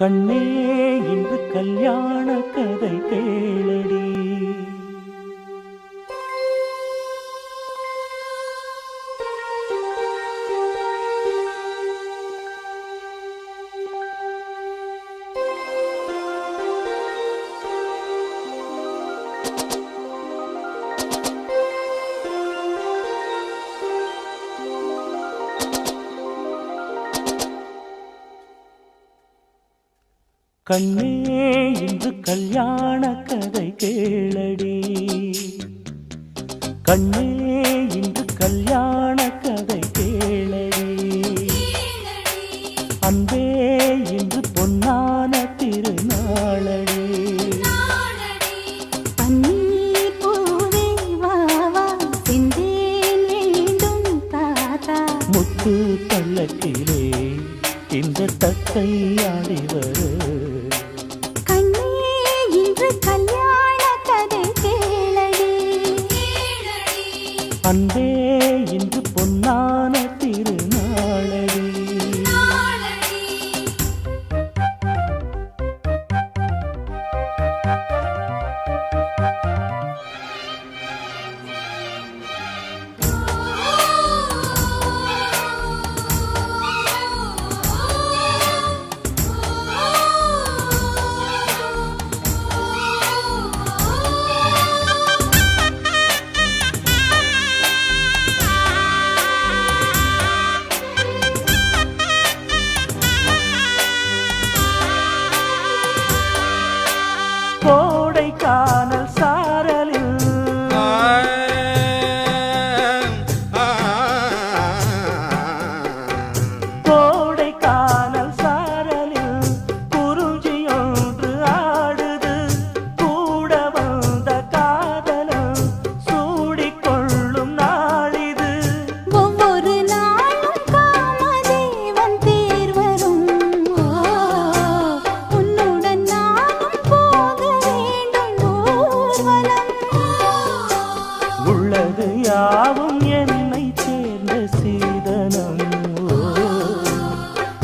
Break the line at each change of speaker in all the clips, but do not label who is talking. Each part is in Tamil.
கண்ணே இன்று கல்யாண கதை கேளடி. கண்ணே இன்று கல்யாண கதை கேளடி. கண்ணே இன்று கல்யாண கதை கேளடி. அன்பே இன்று பொன்னான திருநாளடி. முத்து பள்ளக்கிலே இந்த தத்தை ஆடி
வரும் அன்பே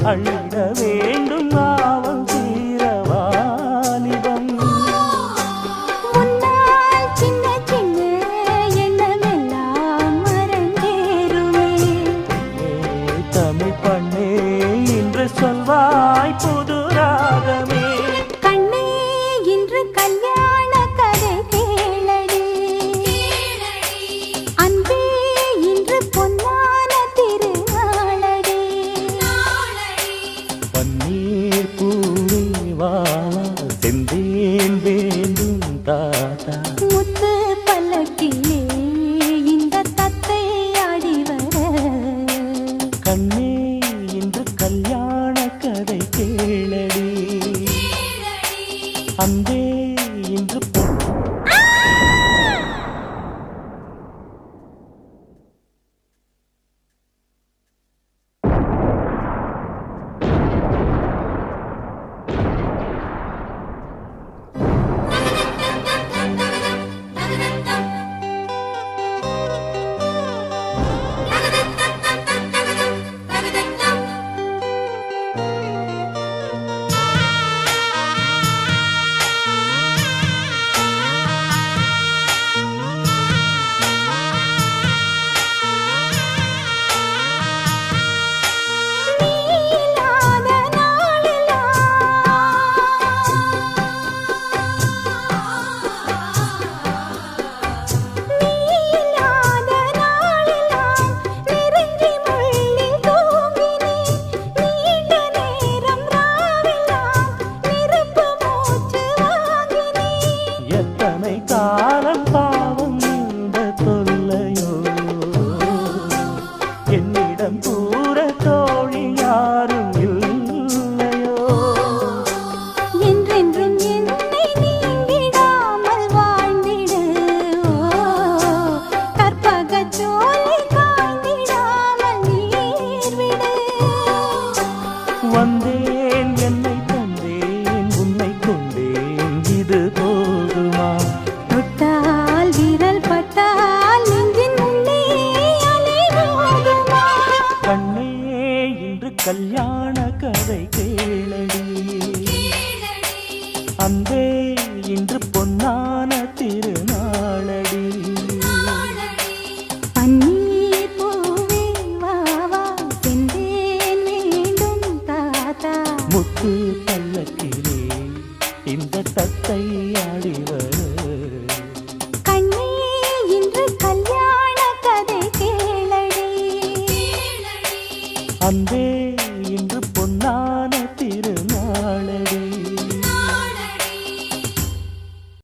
二日 Allah.
முத்து பல்லக்கிலே இந்த தத்தை ஆடிவர்.
கண்ணே இன்று கல்யாண கதை கேளடி.
அன்பே